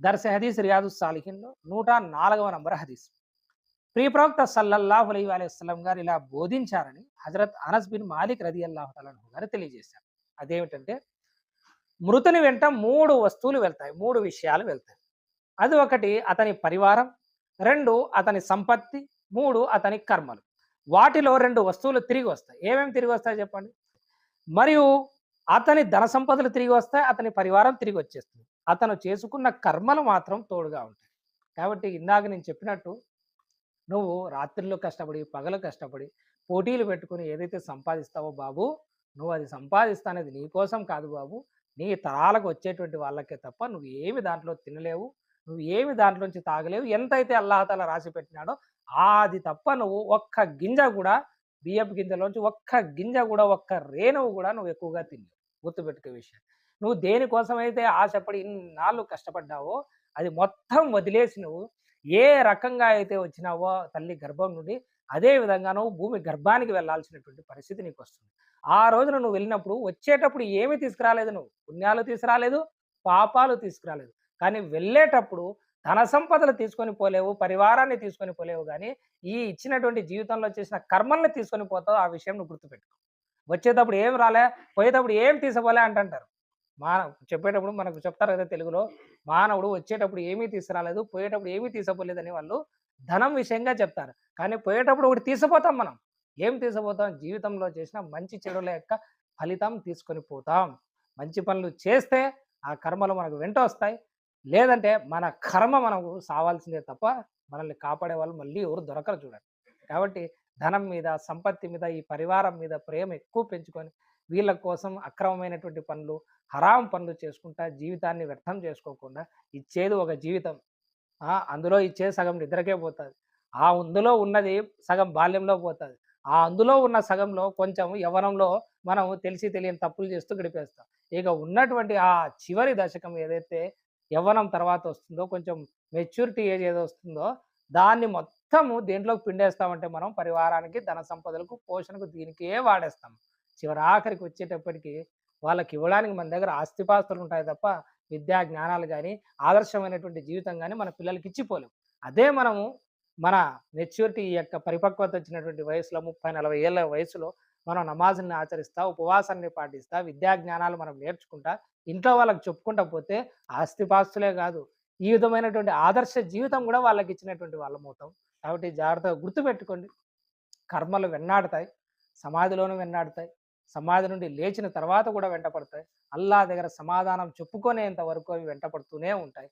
దర్శ హదీస్ రియాదు సాలిహిన్లో నూట నాలుగవ నంబర్ హదీస్. ప్రియ ప్రవక్త సల్లల్లాహు అలీ అలైస్లం గారు ఇలా బోధించారని హజరత్ అనస్ బిన్ మాలిక్ రది అల్లాహు గారు తెలియజేశారు. అదేమిటంటే మృతుని వెంట మూడు వస్తువులు వెళ్తాయి మూడు విషయాలు వెళ్తాయి. అది ఒకటి అతని పరివారం రెండు అతని సంపత్తి మూడు అతని కర్మలు. వాటిలో రెండు వస్తువులు తిరిగి వస్తాయి. ఏమేమి తిరిగి వస్తాయి చెప్పండి? మరియు అతని ధన సంపదలు తిరిగి వస్తాయి అతని పరివారం తిరిగి వచ్చేస్తుంది. అతను చేసుకున్న కర్మలు మాత్రం తోడుగా ఉంటాయి. కాబట్టి ఇందాక నేను చెప్పినట్టు నువ్వు రాత్రిలో కష్టపడి పగలు కష్టపడి పోటీలు పెట్టుకుని ఏదైతే సంపాదిస్తావో బాబు నువ్వు అది సంపాదిస్తానేది నీ కోసం కాదు బాబు. నీ తరాలకు వచ్చేటువంటి వాళ్ళకే తప్ప నువ్వు ఏమి దాంట్లో తినలేవు నువ్వు ఏమి దాంట్లోంచి తాగలేవు ఎంతైతే అల్లాహతల రాసి పెట్టినాడో అది తప్ప నువ్వు ఒక్క గింజ కూడా బియ్యపు గింజలోంచి ఒక్క గింజ కూడా ఒక్క రేణువు కూడా నువ్వు ఎక్కువగా తినలేవు. గుర్తుపెట్టుకే విషయం. నువ్వు దేనికోసమైతే ఆశపడి ఇన్నాళ్ళు కష్టపడ్డావో అది మొత్తం వదిలేసి నువ్వు ఏ రకంగా అయితే వచ్చినావో తల్లి గర్భం నుండి అదే విధంగా నువ్వు భూమి గర్భానికి వెళ్ళాల్సినటువంటి పరిస్థితి నీకు వస్తుంది ఆ రోజున నువ్వు వెళ్ళినప్పుడు వచ్చేటప్పుడు ఏమి తీసుకురాలేదు నువ్వు. పుణ్యాలు తీసుకురాలేదు పాపాలు తీసుకురాలేదు. కానీ వెళ్ళేటప్పుడు ధన సంపదలు తీసుకొని పోలేవు పరివారాన్ని తీసుకొని పోలేవు కానీ ఈ ఇచ్చినటువంటి జీవితంలో చేసిన కర్మల్ని తీసుకొని పోతావు ఆ విషయం నువ్వు గుర్తుపెట్టుకో. వచ్చేటప్పుడు ఏం రాలే పోయేటప్పుడు ఏం తీసుకోలే అంటుంటారు. మాన చెప్పేటప్పుడు మనకు చెప్తారు కదా తెలుగులో మానవుడు వచ్చేటప్పుడు ఏమీ తీసుకురాలేదు పోయేటప్పుడు ఏమీ తీసుకోలేదని వాళ్ళు ధనం విషయంగా చెప్తారు. కానీ పోయేటప్పుడు ఒకటి తీసుకుపోతాం మనం. ఏం తీసుకుపోతాం? జీవితంలో చేసిన మంచి చెడుల యొక్క ఫలితం తీసుకొని పోతాం. మంచి పనులు చేస్తే ఆ కర్మలు మనకు వెంట వస్తాయి. లేదంటే మన కర్మ మనకు సావాల్సిందే తప్ప మనల్ని కాపాడే వాళ్ళు మళ్ళీ ఎవరు దొరకరు చూడండి. కాబట్టి ధనం మీద సంపత్తి మీద ఈ పరివారం మీద ప్రేమ ఎక్కువ పెంచుకొని వీళ్ళ కోసం అక్రమమైనటువంటి పనులు హరాం పనులు చేసుకుంటా జీవితాన్ని వ్యర్థం చేసుకోకుండా ఇచ్చేది ఒక జీవితం. అందులో ఇచ్చేది సగం నిద్రకే పోతుంది. ఆ అందులో ఉన్నది సగం బాల్యంలో పోతుంది. ఆ అందులో ఉన్న సగంలో కొంచెం యవ్వనంలో మనం తెలిసి తెలియని తప్పులు చేస్తూ గడిపేస్తాం. ఇక ఉన్నటువంటి ఆ చివరి దశకం ఏదైతే యవ్వనం తర్వాత వస్తుందో కొంచెం మెచ్యూరిటీ ఏజ్ ఏదో వస్తుందో దాన్ని మొత్తము దేంట్లోకి పిండేస్తామంటే మనం పరివారానికి ధన సంపదలకు పోషణకు దీనికే వాడేస్తాం. చివరి ఆఖరికి వచ్చేటప్పటికి వాళ్ళకి ఇవ్వడానికి మన దగ్గర ఆస్తిపాస్తులు ఉంటాయి తప్ప విద్యా జ్ఞానాలు కానీ ఆదర్శమైనటువంటి జీవితం కానీ మన పిల్లలకి ఇచ్చిపోలేము అదే మనము మన మెచ్యూరిటీ యొక్క పరిపక్వత వచ్చినటువంటి వయసులో ముప్పై నలభై ఏళ్ళ వయసులో మనం నమాజుని ఆచరిస్తా ఉపవాసాన్ని పాటిస్తా విద్యా జ్ఞానాలు మనం నేర్చుకుంటా ఇంట్లో వాళ్ళకి చెప్పుకుంటా పోతే ఆస్తిపాస్తులే కాదు. ఈ విధమైనటువంటి ఆదర్శ జీవితం కూడా వాళ్ళకి ఇచ్చినటువంటి వాళ్ళం అవుతాం కాబట్టి జాగ్రత్తగా గుర్తుపెట్టుకోండి. కర్మలు వెన్నాడతాయి. సమాధిలోనూ వెన్నాడతాయి. సమాధి నుండి లేచిన తర్వాత కూడా వెంటపడతాయి. అల్లా దగ్గర సమాధానం చెప్పుకునేంత వరకు అవి వెంటపడుతూనే ఉంటాయి.